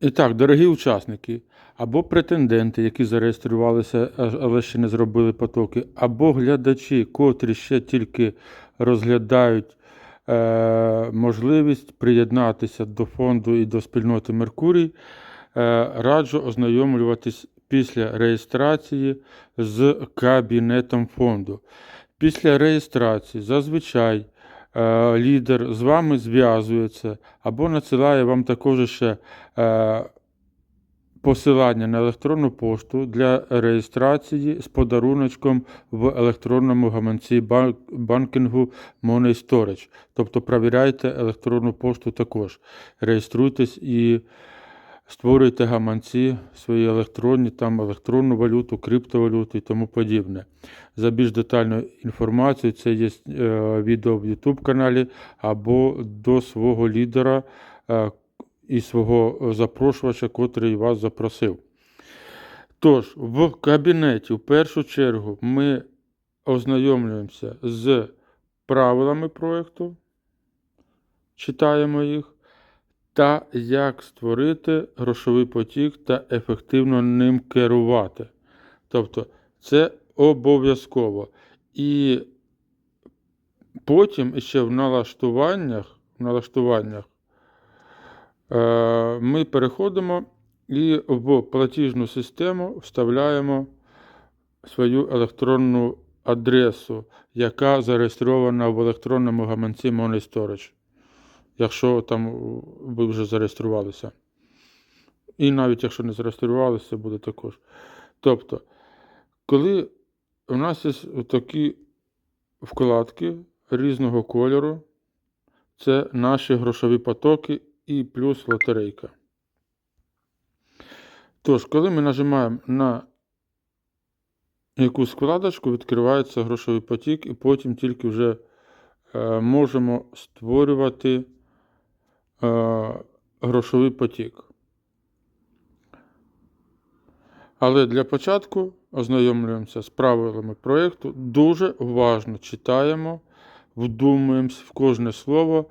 І так, дорогі учасники, або претенденти, які зареєструвалися, але ще не зробили потоки, або глядачі, котрі ще тільки розглядають е, можливість приєднатися до фонду і до спільноти Меркурій, е, раджу ознайомлюватись після реєстрації з кабінетом фонду. Після реєстрації зазвичай лідер з вами зв'язується або надсилає вам також ще е, посилання на електронну пошту для реєстрації з подаруночком в електронному гаманці банкінгу Money Storage. Тобто перевіряйте електронну пошту також. Реєструйтесь і створюйте гаманці свої електронні, там електронну валюту, криптовалюту і тому подібне. За більш детальною інформацією, це є е, відео в YouTube каналі або до свого лідера е, і свого запрошувача, котрий вас запросив. Тож, в кабінеті в першу чергу ми ознайомлюємося з правилами проєкту, читаємо їх, та як створити грошовий потік та ефективно ним керувати. Тобто, це обов'язково. І потім ще в налаштуваннях, в налаштуваннях е, ми переходимо і в платіжну систему вставляємо свою електронну адресу, яка зареєстрована в електронному гаманці Money Storage, якщо там ви вже зареєструвалися. І навіть якщо не зареєструвалися, буде також. Тобто, коли у нас є такі вкладки різного кольору, це наші грошові потоки і плюс лотерейка. Тож, коли ми нажимаємо на якусь вкладочку, відкривається грошовий потік, і потім тільки вже е, можемо створювати е, грошовий потік. Але для початку ознайомлюємося з правилами проєкту. Дуже уважно читаємо, вдумуємося в кожне слово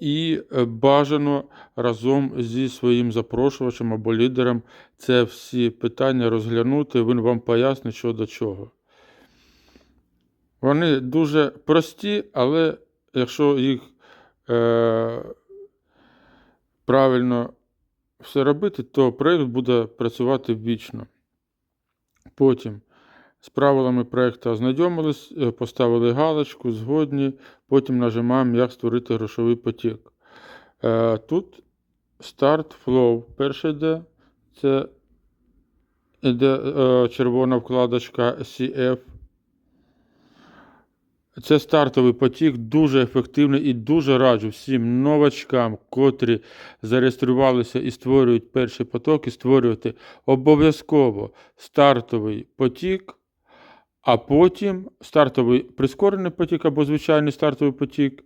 і е, бажано разом зі своїм запрошувачем або лідером це всі питання розглянути. Він вам пояснить, що до чого. Вони дуже прості, але якщо їх е, правильно все робити, то проєкт буде працювати вічно. Потім з правилами проєкту ознайомились, е, поставили галочку, згодні, потім нажимаємо, як створити грошовий потік. Е, Тут Start Flow. Перше йде, це йде е, червона вкладочка CF. Це стартовий потік, дуже ефективний і дуже раджу всім новачкам, котрі зареєструвалися і створюють перші потоки, створювати обов'язково стартовий потік, а потім стартовий прискорений потік або звичайний стартовий потік,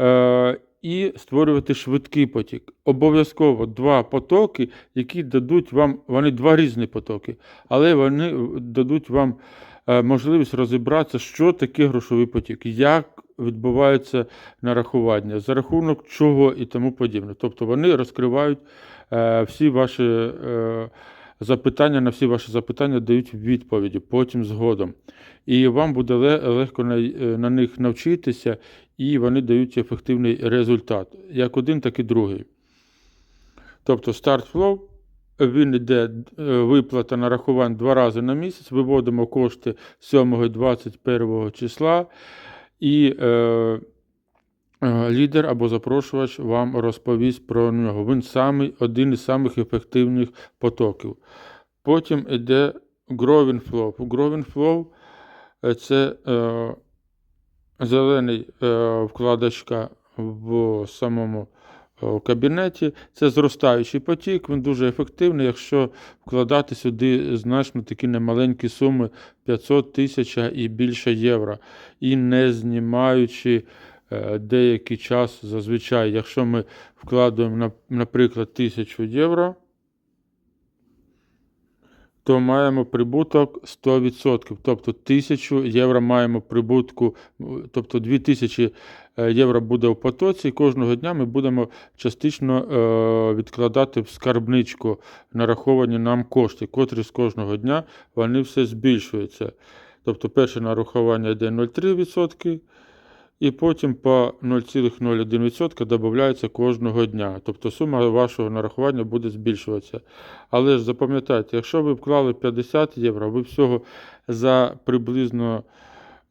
е- і створювати швидкий потік. Обов'язково два потоки, які дадуть вам, вони два різні потоки, але вони дадуть вам можливість розібратися, що таке грошовий потік, як відбувається нарахування, за рахунок чого і тому подібне. Тобто вони розкривають е, всі ваші е, запитання, на всі ваші запитання дають відповіді потім згодом. І вам буде легко на, е, них навчитися, і вони дають ефективний результат, як один, так і другий. Тобто Start Flow, він йде е, виплата нарахувань два рази на місяць, виводимо кошти 7 і 21 числа, і е, е, лідер або запрошувач вам розповість про нього. Він самий, один із самих ефективних потоків. Потім йде Growing Flow. Growing Flow е, це е, зелений е, вкладочка в самому е, кабінеті. Це зростаючий потік, він дуже ефективний, якщо вкладати сюди значно такі немаленькі суми 500 тисяч і більше євро. І не знімаючи е, деякий час зазвичай, якщо ми вкладаємо, на- наприклад, 1000 євро, то маємо прибуток 100%. Тобто 1000 євро маємо прибутку, тобто 2000 е, євро буде у потоці. І кожного дня ми будемо частично е, відкладати в скарбничку нараховані нам кошти, котрі з кожного дня вони все збільшуються. Тобто перше нарахування йде 0,3%. І потім по 0,01% додається кожного дня. Тобто сума вашого нарахування буде збільшуватися. Але ж запам'ятайте, якщо ви вклали 50 євро, ви всього за приблизно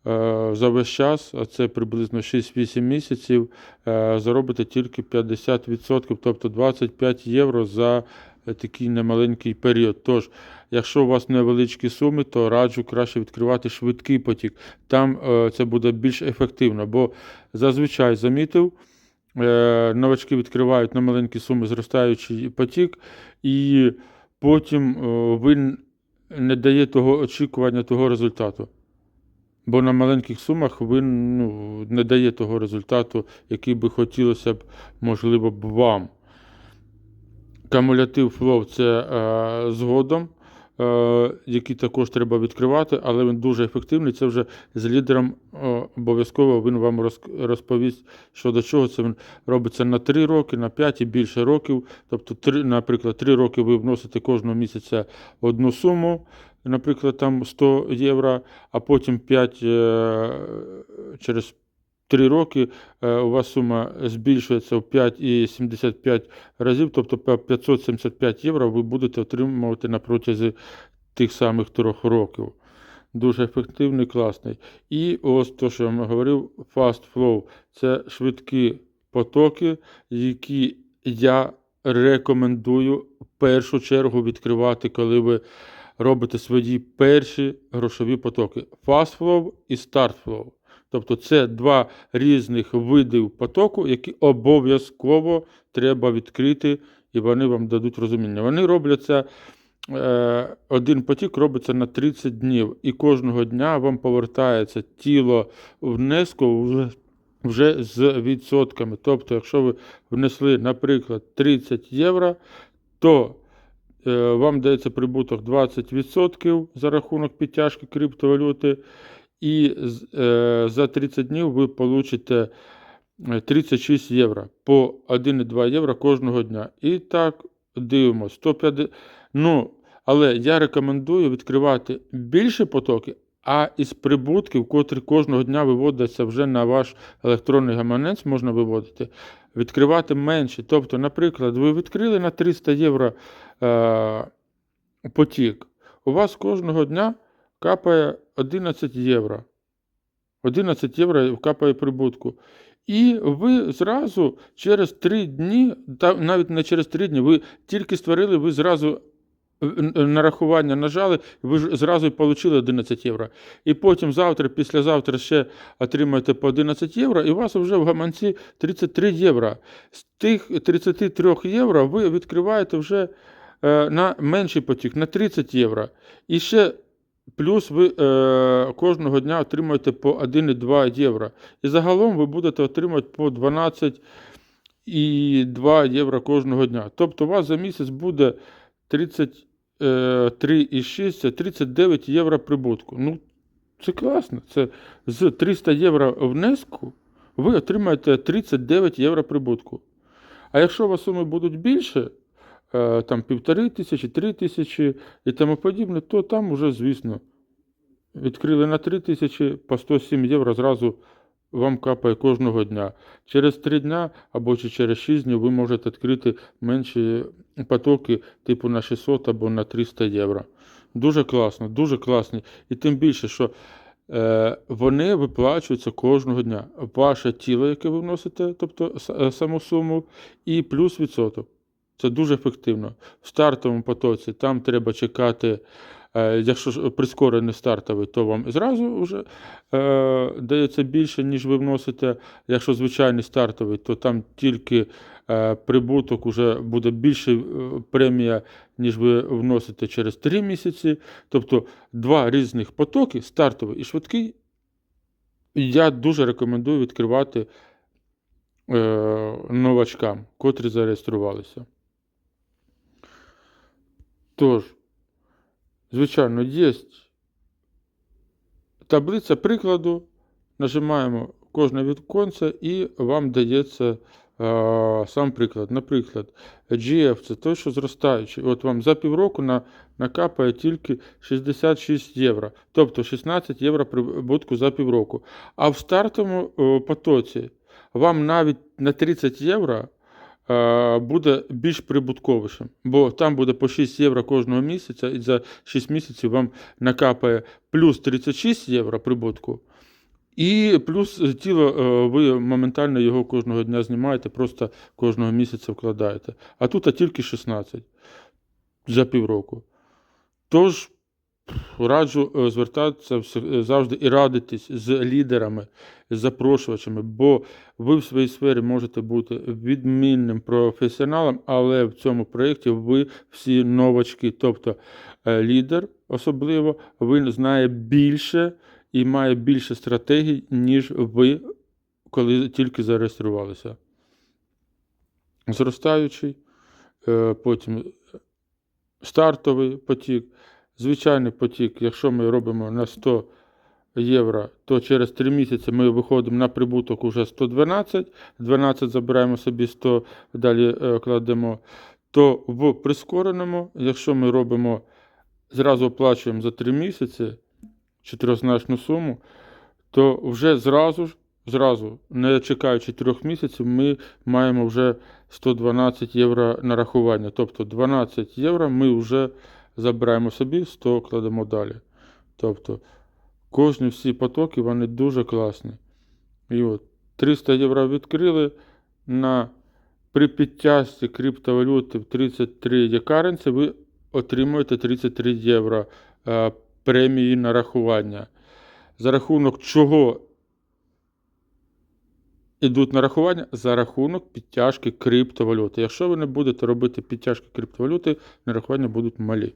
е, за весь час, а це приблизно 6-8 місяців, е, заробите тільки 50%, тобто 25 євро за такий немаленький період. Тож, якщо у вас невеличкі суми, то раджу краще відкривати швидкий потік. Там е, це буде більш ефективно, бо зазвичай замітив. е, Новачки відкривають на маленькі суми зростаючий потік, і потім е, ви не дає того очікування того результату. Бо на маленьких сумах ви ну, не дає того результату, який би хотілося б, можливо, б вам. Камулятив флоу це е, згодом, е, який також треба відкривати, але він дуже ефективний. Це вже з лідером е, обов'язково він вам розповість, що до чого це він робиться на 3 роки, на 5 і більше років. Тобто, 3, наприклад, 3 роки ви вносите кожного місяця одну суму, наприклад, там 100 євро, а потім 5 е, через 3 роки е, у вас сума збільшується в 5,75 разів, тобто 575 євро ви будете отримувати на протязі тих самих трьох років. Дуже ефективний, класний. І ось то, що я вам говорив, Fast Flow це швидкі потоки, які я рекомендую в першу чергу відкривати, коли ви робите свої перші грошові потоки. Fast Flow і Start Flow. Тобто це два різних видів потоку, які обов'язково треба відкрити, і вони вам дадуть розуміння. Вони робляться. е, Один потік робиться на 30 днів, і кожного дня вам повертається тіло внеску вже, вже з відсотками. Тобто, якщо ви внесли, наприклад, 30 євро, то е, вам дається прибуток 20% за рахунок підтяжки криптовалюти, і е, за 30 днів ви получите е, 36 євро по 1,2 євро кожного дня. І так дивимося. 150, ну, але я рекомендую відкривати більше потоки, а із прибутків, котрі кожного дня виводяться вже на ваш електронний гаманець, можна виводити, відкривати менше. Тобто, наприклад, ви відкрили на 300 євро е, потік, у вас кожного дня капає 11 євро. 11 євро капає прибутку. І ви зразу через 3 дні, навіть не через 3 дні, ви тільки створили, ви зразу е, е, нарахування нажали, ви ж зразу і отримали 11 євро. І потім завтра, післязавтра ще отримаєте по 11 євро, і у вас вже в гаманці 33 євро. З тих 33 євро ви відкриваєте вже е, на менший потік, на 30 євро. І ще плюс ви е, кожного дня отримуєте по 1,2 євро. І загалом ви будете отримувати по 12,2 євро кожного дня. Тобто у вас за місяць буде 33,6, це 39 євро прибутку. Ну, це класно. Це з 300 євро внеску ви отримаєте 39 євро прибутку. А якщо у вас суми будуть більше, е, там півтори тисячі, три тисячі і тому подібне, то там уже, звісно, відкрили на 3 тисячі по 107 євро зразу вам капає кожного дня. Через 3 дня або через 6 днів ви можете відкрити менші потоки, типу на 600 або на 300 євро. Дуже класно, дуже класні. І тим більше, що е, вони виплачуються кожного дня. Ваше тіло, яке ви вносите, тобто е, саму суму, і плюс відсоток. Це дуже ефективно. В стартовому потоці там треба чекати. е, Якщо прискорений стартовий, то вам зразу вже е, дається більше, ніж ви вносите. Якщо звичайний стартовий, то там тільки е, прибуток уже буде більше е, премія, ніж ви вносите через 3 місяці. Тобто два різних потоки, стартовий і швидкий. Я дуже рекомендую відкривати е, новачкам, котрі зареєструвалися. Тож, Звичайно, є таблиця прикладу. Нажимаємо кожне віконце і вам дається е, сам приклад. Наприклад, GF це той, що зростаючий. От вам за півроку на, накапає тільки 66 євро, тобто 16 євро прибутку за півроку. А в стартовому е, потоці вам навіть на 30 євро буде більш прибутковішим, бо там буде по 6 євро кожного місяця, і за 6 місяців вам накапає плюс 36 євро прибутку. І плюс е, тіло е, ви моментально його кожного дня знімаєте, просто кожного місяця вкладаєте. А тут а тільки 16 за півроку. Тож раджу е, звертатися е, завжди і радитись з лідерами, з запрошувачами, бо ви в своїй сфері можете бути відмінним професіоналом, але в цьому проєкті ви всі новачки. Тобто е, лідер особливо він знає більше і має більше стратегій, ніж ви, коли тільки зареєструвалися. Зростаючий, потім стартовий потік, звичайний потік, якщо ми робимо на 100 євро, то через 3 місяці ми виходимо на прибуток уже 112, 12 забираємо собі 100, далі е, кладемо. То в прискореному, якщо ми робимо, зразу оплачуємо за 3 місяці чотирьохзначну суму, то вже зразу ж, зразу, не чекаючи трьох місяців, ми маємо вже 112 євро нарахування. Тобто 12 євро ми вже забираємо собі, 100 кладемо далі. Тобто кожні всі потоки вони дуже класні. І от 300 євро відкрили на при підтяжці криптовалюти в 33 якаренці ви отримуєте 33 євро е, премії нарахування. За рахунок чого йдуть нарахування? За рахунок підтяжки криптовалюти. Якщо ви не будете робити підтяжки криптовалюти, нарахування будуть малі.